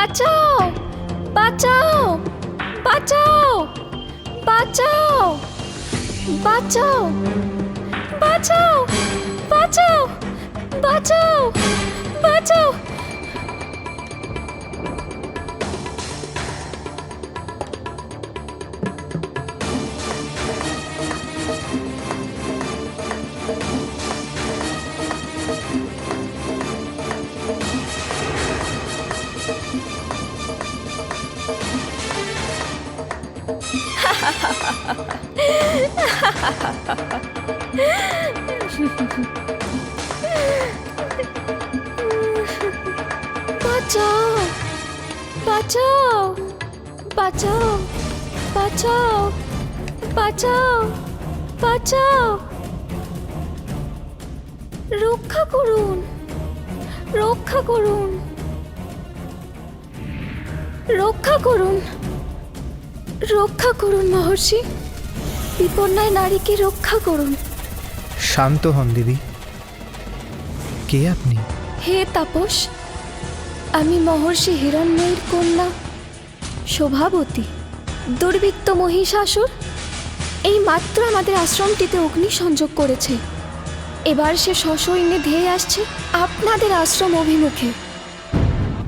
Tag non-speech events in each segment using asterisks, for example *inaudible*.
বাঁচাও বাঁচাও বাঁচাও বাঁচাও বাঁচাও বাঁচাও বাঁচাও বাঁচাও বাঁচাও বাঁচাও বাঁচাও বাঁচাও বাঁচাও বাঁচাও বাঁচাও। রক্ষা করুন রক্ষা করুন রক্ষা করুন। রক্ষা করুন মহর্ষি। বিপন্নায় নারীকে রক্ষা করুন। শান্ত হন দেবী কে আপনি? হে তাপস আমি মহর্ষি হিরণ্ময়ীর কন্যা শোভাবতী দুর্বৃত্ত মহিষাসুর। এই মাত্র আমাদের আশ্রমটিতে অগ্নি সংযোগ করেছে। এবার সে সসৈন্যে ধেয়ে আসছে আপনাদের আশ্রম অভিমুখে।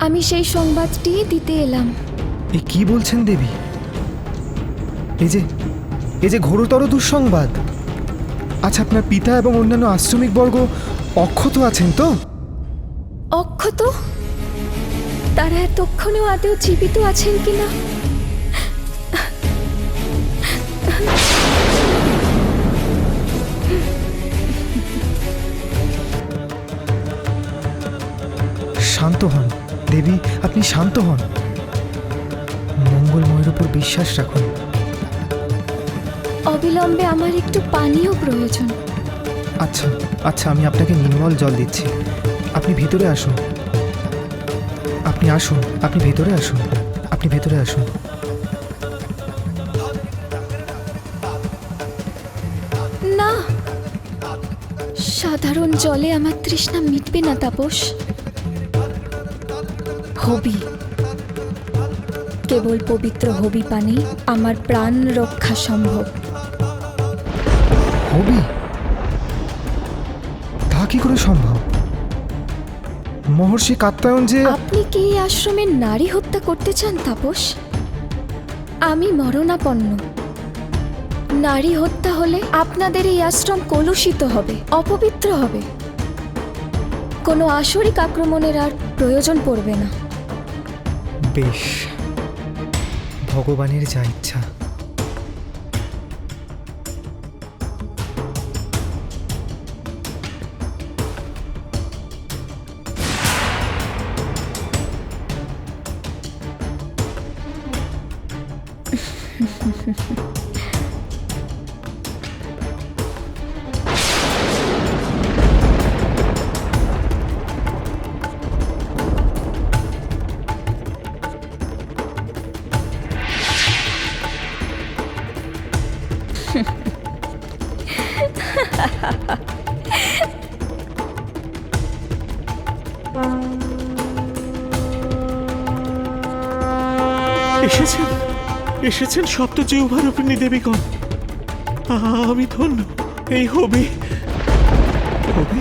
আমি সেই সংবাদটি দিতে এলাম। এ কি বলছেন দেবী? এই যে এই যে ঘোরতর দুঃসংবাদ। আচ্ছা আপনার পিতা এবং অন্যান্য আশ্রমিক বর্গ অক্ষত আছেন তো? অক্ষত? তারা এতক্ষণেও আদেও জীবিত আছেন কিনা? শান্ত হন দেবী আপনি শান্ত হন। মঙ্গলময়ের উপর বিশ্বাস রাখুন। অবিলম্বে আমার একটু পানীয় প্রয়োজন। আচ্ছা আচ্ছা আমি আপনাকে নির্মল জল দিচ্ছি। আপনি ভিতরে আসুন। আপনি আসুন আপনি ভেতরে আসুন আপনি ভেতরে আসুন। না! সাধারণ জলে আমার তৃষ্ণা মিটবে না তাপস। হবি। কেবল পবিত্র হবি পানি আমার প্রাণ রক্ষা সম্ভব। হবি তা কি করে সম্ভব? মহর্ষি কাত্তায়ন যে আপনি কি এই আশ্রমে নারী হত্যা করতে চান তাপস? আমি মরণাপন্ন। নারী হত্যা হলে আপনাদের এই আশ্রম কলুষিত হবে অপবিত্র হবে। কোনো আসরিক আক্রমণের আর প্রয়োজন পড়বে না। বেশ। ভগবানের যা ইচ্ছা। 이게 지금 এসেছেন সপ্ত জিহ্বারূপিণী দেবীগণ। আমি ধন্য। এই হবি। হবি?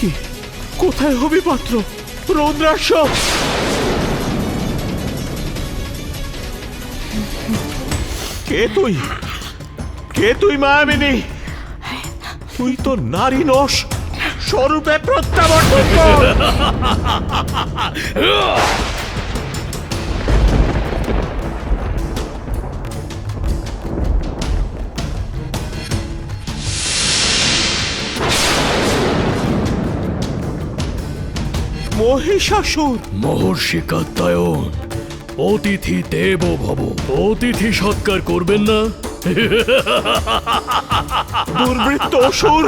কি? কোথায় হবি পাত্র? রৌদ্রাক্ষ কে তুই? কে তুই মায়াবিনী তুই তো নারী নস। স্বরূপে প্রত্যাবর্তন *laughs* মহিষাসুর। মহর্ষি কাত্তায়ন অতিথি দেব ভব। অতিথি সৎকার করবেন না? দুর্বৃত্ত অসুর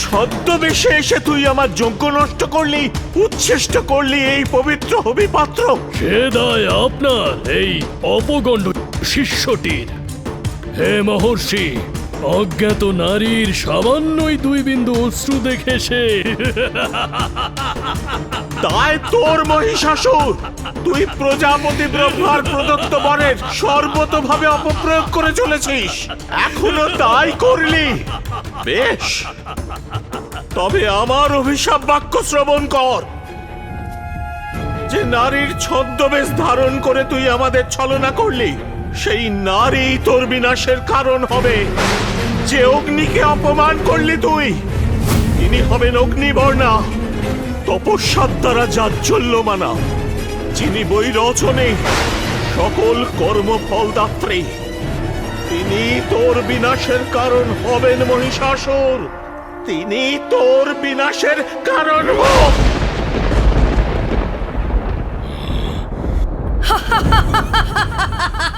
ছদ্মবেশে এসে তুই আমার যজ্ঞ নষ্ট করলি উচ্ছেষ্ট করলি এই পবিত্র হবি পাত্র সে দায় আপনার এই অপগণ্ড শিষ্যটির। হে মহর্ষি অজ্ঞাত নারীর সামান্যই দুই বিন্দু অশ্রু দেখে সে। তাই তোর মহিষাসুর, তুই প্রজাপতি ব্রহ্মার প্রদত্ত বরের সর্বতভাবে অপপ্রয়োগ করে চলেছিস। এখনও তাই করলি। বেশ। তবে আমার অভিশাপ বাক্য শ্রবণ কর। যে নারীর ছদ্মবেশ ধারণ করে তুই আমাদের ছলনা করলি সেই নারী তোর বিনাশের কারণ হবে। যে অগ্নিকে অপমান করলি তুই, তিনি হবেন অগ্নিবর্ণা। তপস্যার দ্বারা জাজ্জল্যমানা, যিনি বই রচনে সকল কর্মফল দাত্রী তিনি তোর বিনাশের কারণ হবেন মহিষাসুর। তিনি তোর বিনাশের কারণ হোক। *laughs*